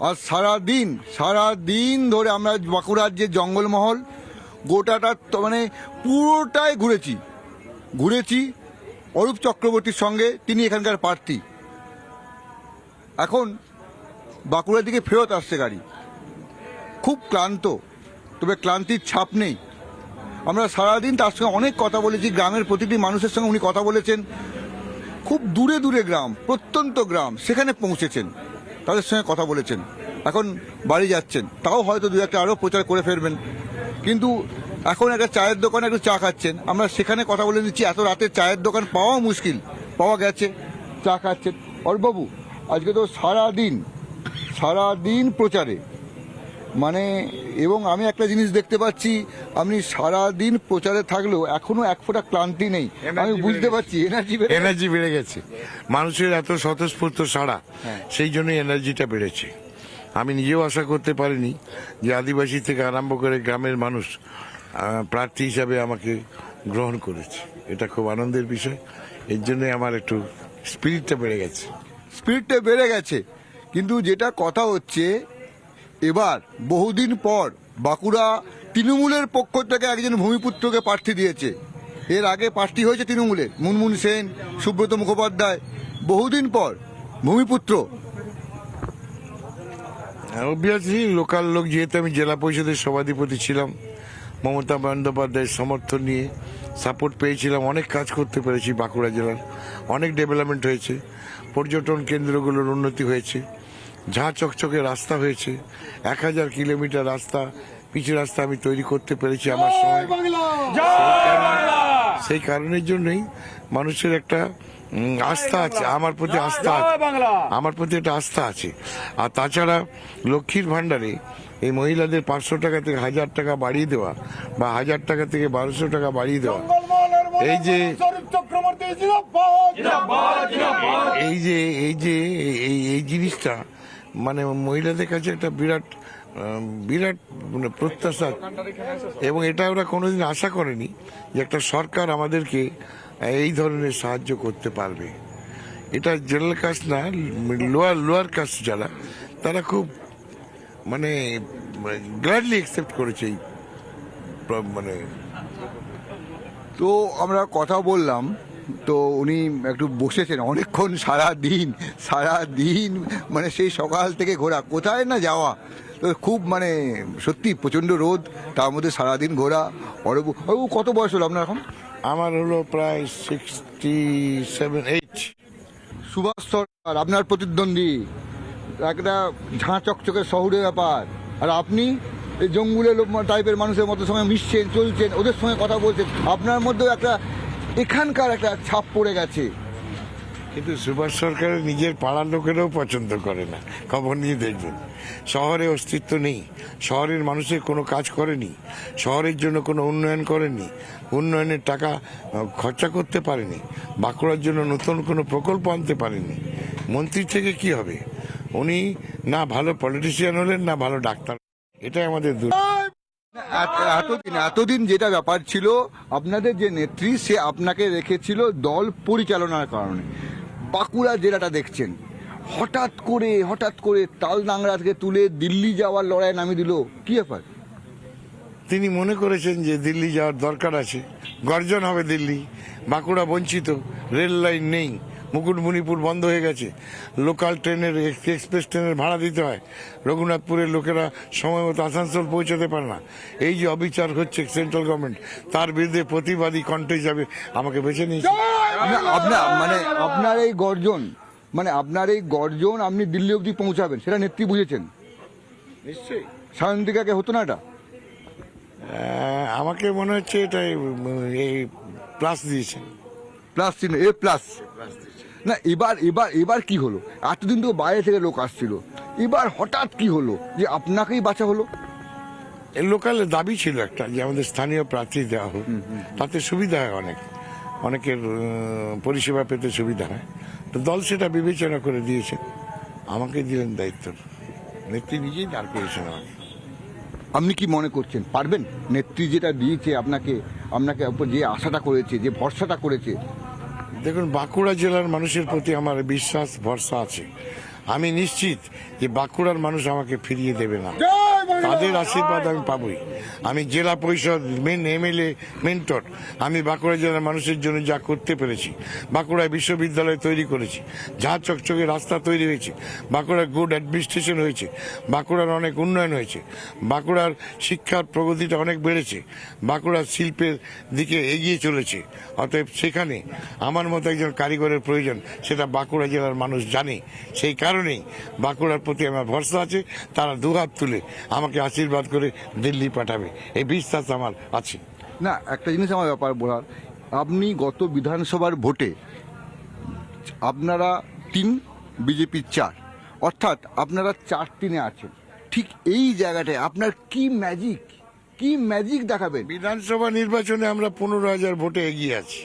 আর সারা দিন সারা দিন ধরে আমরা বাঁকুড়ার যে জঙ্গলমহল, গোটাটা মানে পুরোটাই ঘুরেছি। ঘুরেছি অরূপ চক্রবর্তীর সঙ্গে, তিনি এখানকার প্রার্থী। এখন বাঁকুড়ার দিকে ফেরত আসছে গাড়ি। খুব ক্লান্ত, তবে ক্লান্তির ছাপ নেই। আমরা সারাদিন তার সঙ্গে অনেক কথা বলেছি, গ্রামের প্রতিটি মানুষের সঙ্গে উনি কথা বলেছেন। খুব দূরে দূরে গ্রাম, প্রত্যন্ত গ্রাম, সেখানে পৌঁছেছেন। তাদের সঙ্গে কথা বলেছেন। এখন বাড়ি যাচ্ছেন। তাও হয়তো দু একটা আরও প্রচার করে ফেলবেন। কিন্তু এখন একটা চায়ের দোকানে একটু চা খাচ্ছেন। আমরা সেখানে কথা বলে নিচ্ছি, এত রাতে চায়ের দোকান পাওয়া মুশকিল। পাওয়া গেছে, চা খাচ্ছেন। অরবাবু আজকে তো সারা দিন সারা দিন প্রচারে। মানে এবং আমি একটা জিনিস দেখতে পাচ্ছি আপনি সারা দিন প্রচারে থাকলেও এখনও এক ফোঁটা ক্লান্তি নেই। আমি বুঝতে পারছি এনার্জি এনার্জি বেড়ে গেছে। মানুষের এত স্বতঃস্ফূর্ত সাড়া হ্যাঁ। সেই জন্য এনার্জিটা বেড়েছে। আমি নিজেও আশা করতে পারিনি যে আদিবাসী থেকে আরম্ভ করে গ্রামের মানুষ প্রার্থী হিসাবে আমাকে গ্রহণ করেছে। এটা খুব আনন্দের বিষয়। এর জন্য আমার একটু স্পিরিটটা বেড়ে গেছে। স্পিডটা বেড়ে গেছে। কিন্তু যেটা কথা হচ্ছে এবার বহুদিন পর বাঁকুড়া তৃণমূলের পক্ষ থেকে একজন ভূমিপুত্রকে প্রার্থী দিয়েছে। এর আগে প্রার্থী হয়েছে তৃণমূলের মুনমুন সেন, সুব্রত মুখোপাধ্যায়। বহুদিন পর ভূমিপুত্র। অবভিয়াসলি লোকাল লোক, যেহেতু আমি জেলা পরিষদের সভাধিপতি ছিলাম, মমতা বন্দ্যোপাধ্যায়ের সমর্থন নিয়ে সাপোর্ট পেয়েছিলাম, অনেক কাজ করতে পেরেছি বাঁকুড়া জেলার, অনেক ডেভেলপমেন্ট হয়েছে, পর্যটন কেন্দ্রগুলোর উন্নতি হয়েছে। ঝাঁ চকচকে রাস্তা হয়েছে। এক হাজার কিলোমিটার রাস্তা পিচু রাস্তা আমি তৈরি করতে পেরেছি আমার সময়। সেই কারণের জন্যই মানুষের একটা আস্থা আছে আমার প্রতি আস্থা আছে। আমার প্রতি একটা আস্থা আছে। আর তাছাড়া লক্ষ্মীর ভাণ্ডারে এই মহিলাদের পাঁচশো টাকা থেকে হাজার টাকা বাড়িয়ে দেওয়া বা হাজার টাকা থেকে বারোশো টাকা বাড়িয়ে দেওয়া। এই যে এই যে এই যে এই এই জিনিসটা মানে মহিলাদের কাছে একটা বিরাট বিরাট মানে প্রত্যাশা। এবং এটা ওরা কোনোদিন আশা করেনি যে একটা সরকার আমাদেরকে এই ধরনের সাহায্য করতে পারবে। এটা জেনারেল কাস্ট না, লোয়ার লোয়ার কাস্ট যারা, তারা খুব মানে গ্ল্যাডলি অ্যাকসেপ্ট করেছে এই মানে তো আমরা কথা বললাম। তো উনি একটু বসেছেন অনেকক্ষণ সারা দিন সারা দিন মানে সেই সকাল থেকে ঘোরা। কোথায় না যাওয়া? তো খুব মানে সত্যি প্রচণ্ড রোদ তার মধ্যে সারাদিন ঘোরা। অরবু অরবু কত বয়স হলো আপনার এখন? আমার হলো প্রায় sixty seven eight Subhash Sarkar আপনার প্রতিদ্বন্দ্বী। একটা ঝাঁ চকচকে শহরের ব্যাপার। আর আপনি এই জঙ্গুলের টাইপের মানুষের মতো সঙ্গে মিশছেন চলছেন ওদের সঙ্গে কথা বলছেন। আপনার মধ্যেও একটা এখানকার একটা ছাপ পড়ে গেছে। কিন্তু সুভাষ সরকারের নিজের পাড়ার লোকেরাও পছন্দ করে না। খবর নিয়ে দেখবেন। শহরে অস্তিত্ব নেই। শহরের মানুষের কোনো কাজ করেনি। শহরের জন্য কোনো উন্নয়ন করেনি। উন্নয়নের টাকা খরচা করতে পারেনি। বাঁকুড়ার জন্য নতুন কোনো প্রকল্প আনতে পারেনি। মন্ত্রী থেকে কি হবে? উনি না ভালো পলিটিশিয়ান হলেন না ভালো ডাক্তার। এটাই আমাদের দুর এত- এতদিন এতদিন যেটা ব্যাপার ছিল আপনাদের যে নেত্রী সে আপনাকে রেখেছিল দল পরিচালনার কারণে। বাঁকুড়া জেলাটা দেখছেন। হঠাৎ করে হঠাৎ করে তাল নাংরা থেকে তুলে দিল্লি যাওয়ার লড়াই নামিয়ে দিল। কি ব্যাপার? তিনি মনে করেছেন যে দিল্লি যাওয়ার দরকার আছে। গর্জন হবে দিল্লি। বাঁকুড়া বঞ্চিত। রেল লাইন নেই। মুকুটমণিপুর বন্ধ হয়ে গেছে। লোকাল ট্রেনের এক্সপ্রেস ট্রেনের ভাড়া দিতে হয়। রঘুনাথপুরের লোকেরা সময় মতো আসানসোল পৌঁছাতে পারে না। এই যে অবিচার হচ্ছে সেন্ট্রাল গভর্নমেন্ট তার বিরুদ্ধে প্রতিবাদী কণ্ঠ হিসাবে আমাকে বেছে নিয়েছে। আপনার মানে আপনার এই গর্জন মানে আপনার এই গর্জন আপনি দিল্লি অবধি পৌঁছাবেন সেটা নেত্রী বুঝেছেন? নিশ্চয়ই। সায়ন্তিকাকে হতো না এটা? আমাকে মনে হচ্ছে এটা এই প্লাস দিয়েছেন প্লাস চিহ্ন এ প্লাস। না এবার এবার এবার কি হলো? এতদিন তো বাইরে থেকে লোক আসছিল। এবার হঠাৎ কি হলো? যে আপনাকেই বাঁচা হলো? লোকাল দাবি ছিল একটা যে আমাদের স্থানীয় প্রার্থী দেওয়া হোক। তাতে সুবিধা হয় অনেক। অনেকের পরিষেবা পেতে সুবিধা হয়। তো দল সেটা বিবেচনা করে দিয়েছে। আমাকে দিলেন দায়িত্ব। নেত্রী নিজেই দাঁড় করেছেন আমাকে। আপনি কি মনে করছেন? পারবেন? নেত্রী যেটা দিয়েছে আপনাকে আপনাকে উপর যে আশাটা করেছে যে ভরসাটা করেছে দেখুন, বাঁকুড়া জেলার মানুষের প্রতি আমার বিশ্বাস, ভরসা আছে। আমি নিশ্চিত যে বাঁকুড়ার মানুষ আমাকে ফিরিয়ে দেবে না। তাদের আশীর্বাদ আমি পাবই। আমি জেলা পরিষদ মেন এমএলএ, মেন্টর। আমি বাঁকুড়া জেলার মানুষের জন্য যা করতে পেরেছি, বাঁকুড়ায় বিশ্ববিদ্যালয় তৈরি করেছি, যা চকচকে রাস্তা তৈরি হয়েছে, বাঁকুড়ার গুড অ্যাডমিনিস্ট্রেশন হয়েছে, বাঁকুড়ার অনেক উন্নয়ন হয়েছে, বাঁকুড়ার শিক্ষার প্রগতিটা অনেক বেড়েছে, বাঁকুড়ার শিল্পের দিকে এগিয়ে চলেছে। অতএব সেখানে আমার মতো একজন কারিগরের প্রয়োজন, সেটা বাঁকুড়া জেলার মানুষ জানে। সেই কারণেই বাঁকুড়ার প্রতি আমার ভরসা আছে, তারা দুহাত তুলে আমাকে আশীর্বাদ করে দিল্লি পাঠাবে। এই বিশ্বাস আমার আছে। না একটা জিনিস আমার ব্যাপার বলার। আপনি গত বিধানসভার ভোটে আপনারা তিন বিজেপি চার অর্থাৎ আপনারা চার তিনে আছেন। ঠিক এই জায়গাটায় আপনার কি ম্যাজিক কি ম্যাজিক দেখাবেন? বিধানসভা নির্বাচনে আমরা পনেরো হাজার ভোটে এগিয়ে আছি।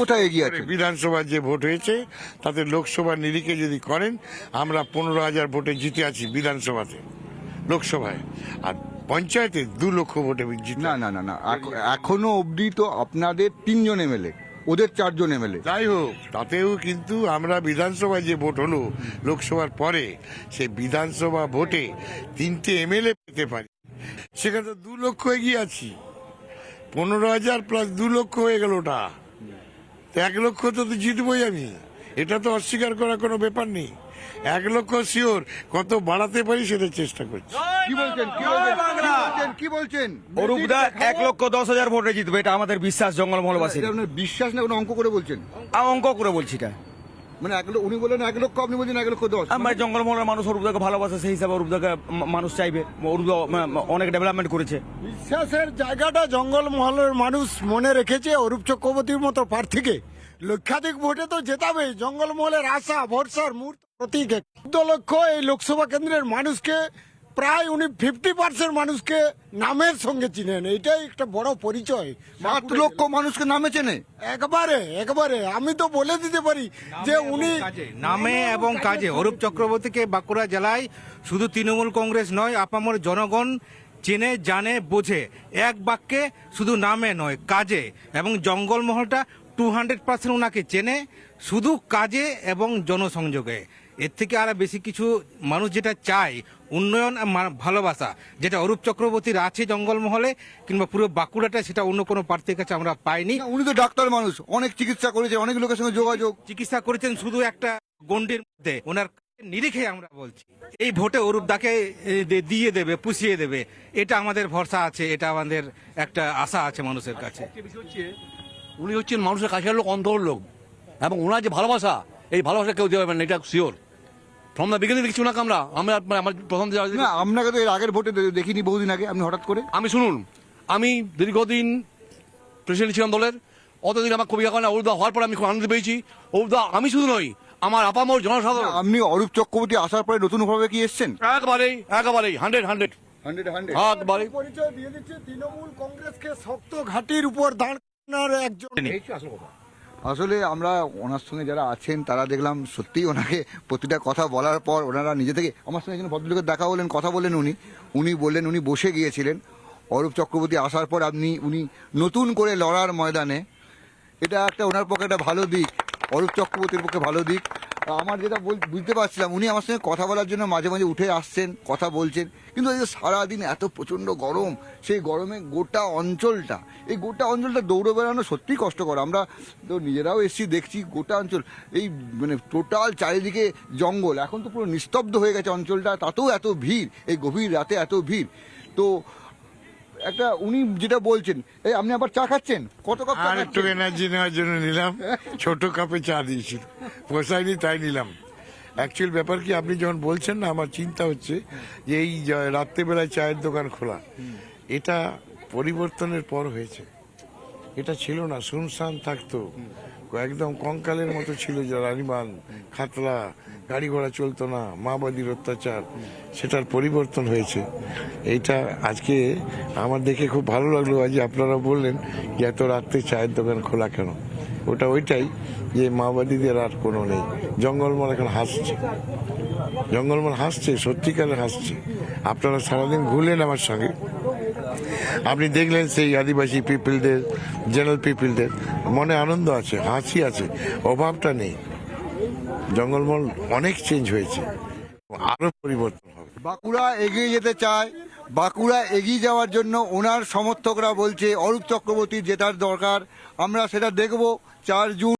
কোথায় এগিয়ে আছে বিধানসভার যে ভোট হয়েছে তাতে লোকসভার নিরিখে যদি করেন আমরা পনেরো হাজার ভোটে জিতে আছি বিধানসভাতে। লোকসভায়। আর পঞ্চায়েতে দু লক্ষ ভোটে জিতে না না না না এখ- এখনও অবধি তো আপনাদের তিনজন এমএলএ ওদের চারজন এমএলএ। যাই হোক তাতেও কিন্তু আমরা বিধানসভায় যে ভোট হলো লোকসভার পরে সেই বিধানসভা ভোটে তিনটে এমএলএ পেতে পারি। সেখানে তো দু লক্ষ এগিয়ে আছি। পনেরো হাজার প্লাস দু লক্ষ হয়ে গেল ওটা। এক লক্ষ তো তো জিতবই আমি। এটা তো অস্বীকার করার কোনো ব্যাপার নেই। এক লক্ষ শিওর কত বাড়াতে পারি সেটা চেষ্টা করছি। কি বলছেন? কি বলছেন? কি বলছেন? অরূপদা এক লক্ষ দশ হাজার ভোটে জিতবে এটা আমাদের বিশ্বাস জঙ্গলমহলবাসী এটা আপনার বিশ্বাস না কোনো অঙ্ক করে বলছেন? অঙ্ক করে বলছি এটা। মানে এক উনি বলেন এক লক্ষ আপনি বলছেন এক লক্ষ দশ। আমার জঙ্গলমহলের মানুষ অরূপদাকে ভালোবাসে সেই হিসাবে অরূপদাকে মানুষ চাইবে। অরূপদা অনেক ডেভেলপমেন্ট করেছে। বিশ্বাসের জায়গাটা জঙ্গলমহলের মানুষ মনে রেখেছে অরূপ চক্রবর্তীর মতো প্রার্থীকে। লক্ষাধিক ভোটে তো জেতাবে জঙ্গলমহলের আশা ভরসার মূর্ত চোদ্দ লক্ষ এই লোকসভা কেন্দ্রের মানুষকে প্রায় উনি ফিফটি পার্সেন্ট মানুষকে নামের সঙ্গে চিনেন। এইটাই একটা বড় পরিচয়। সাত লক্ষ মানুষকে নামে চেনে। একবারে একবারে। আমি তো বলে দিতে পারি যে উনি কাজে, নামে এবং কাজে। অরূপ চক্রবর্তীকে বাঁকুড়া জেলায় শুধু তৃণমূল কংগ্রেস নয় আপামর জনগণ চেনে জানে বোঝে। এক বাক্যে শুধু নামে নয় কাজে। এবং জঙ্গলমহলটা টু হান্ড্রেড পার্সেন্ট ওনাকে চেনে। শুধু কাজে এবং জনসংযোগে। এর থেকে আর বেশি কিছু মানুষ যেটা চায় উন্নয়ন আর ভালোবাসা যেটা অরূপ চক্রবর্তীর আছে জঙ্গলমহলে কিংবা পুরো বাঁকুড়াটা সেটা অন্য কোনো প্রার্থীর কাছে আমরা পাইনি। উনি তো ডাক্তার মানুষ অনেক চিকিৎসা করেছে অনেক লোকের সঙ্গে যোগাযোগ। চিকিৎসা করেছেন শুধু একটা গন্ডির মধ্যে ওনার নিরিখে আমরা বলছি। এই ভোটে অরূপ দাকে দিয়ে দেবে পুষিয়ে দেবে এটা আমাদের ভরসা আছে এটা আমাদের একটা আশা আছে মানুষের কাছে। উনি হচ্ছেন মানুষের কাছের লোক অন্তর লোক এবং ওনার যে ভালোবাসা এই ভালোবাসা কেউ দেবে না এটা শিওর ফ্রম দ্য বিগিনিং দেখছি ওনাকে আমরা। আমরা আমার প্রথম যে না আপনাকে তো এর আগের ভোটে দেখিনি বহুদিন আগে আপনি হঠাৎ করে? আমি শুনুন আমি দীর্ঘদিন প্রেসিডেন্ট ছিলাম দলের অতদিন আমার কবি এখন উর্দা হওয়ার পর আমি খুব আনন্দ পেয়েছি। উর্দা আমি শুধু নই আমার আপামর জনসাধারণ। আপনি অরূপ চক্রবর্তী আসার পরে নতুন ভাবে কি এসছেন? একবারেই একবারেই হান্ড্রেড হান্ড্রেড পরিচয় দিয়ে দিচ্ছে তৃণমূল কংগ্রেসকে শক্ত ঘাটির উপর দাঁড় করানোর একজন। আসলে আমরা ওনার সঙ্গে যারা আছেন, তারা দেখলাম সত্যিই ওনাকে প্রতিটা কথা বলার পর ওনারা নিজে থেকে আমার সঙ্গে একজন ভদ্রলোকের দেখা বললেন কথা বললেন উনি। উনি বললেন, উনি বসে গিয়েছিলেন। অরূপ চক্রবর্তী আসার পর আপনি, উনি নতুন করে লড়ার ময়দানে। এটা একটা ওনার পক্ষে একটা ভালো দিক, অরূপ চক্রবর্তীর পক্ষে ভালো দিক। আমার যেটা বুঝতে পারছিলাম, উনি আমার সঙ্গে কথা বলার জন্য মাঝে মাঝে উঠে আসছেন, কথা বলছেন। কিন্তু এই যে সারাদিন এত প্রচণ্ড গরম, সেই গরমে গোটা অঞ্চলটা, এই গোটা অঞ্চলটা দৌড়ে বেড়ানো সত্যিই কষ্টকর। আমরা তো নিজেরাও এসছি, দেখছি গোটা অঞ্চল, এই মানে টোটাল চারিদিকে জঙ্গল। এখন তো পুরো নিস্তব্ধ হয়ে গেছে অঞ্চলটা, তাতেও এত ভিড়, এই গভীর রাতে এত ভিড়। তো একটা উনি যেটা বলছেন এই আপনি আবার চা খাচ্ছেন? কত কাপ চা আর একটু খাচ্ছেন? এনার্জি নেওয়ার জন্য নিলাম। ছোট কাপে চা দিয়েছিল। পোষায়নি তাই নিলাম। অ্যাকচুয়াল ব্যাপার কি আপনি যখন বলছেন না আমার চিন্তা হচ্ছে যে এই যে রাত্রেবেলায় চায়ের দোকান খোলা এটা পরিবর্তনের পর হয়েছে। এটা ছিল না শুনশান থাকতো। একদম কঙ্কালের মতো ছিল যে রানীবান খাতলা গাড়ি ঘোড়া চলতো না, মাওবাদীর অত্যাচার, সেটার পরিবর্তন হয়েছে। এইটা আজকে আমার দেখে খুব ভালো লাগল, আজ আপনারা বললেন যে এত রাত্রে চায়ের দোকান খোলা কেন? ওটা ওইটাই যে মাওবাদীদের আর কোনো নেই। জঙ্গলমল এখন হাসছে। জঙ্গলমল হাসছে সত্যিকারে হাসছে। আপনারা সারাদিন ঘুরলেন আমার সঙ্গে। আপনি দেখলেন সেই আদিবাসী পিপলদের জেনারেল পিপলদের, মনে আনন্দ আছে, হাসি আছে, অভাবটা নেই। জঙ্গলমহল অনেক চেঞ্জ হয়েছে, আরও পরিবর্তন হবে। বাঁকুড়া এগিয়ে যেতে চায়, বাঁকুড়া এগিয়ে যাওয়ার জন্য ওনার সমর্থকরা বলছে, অরূপ চক্রবর্তী জেতার দরকার, আমরা সেটা দেখব, চার জুন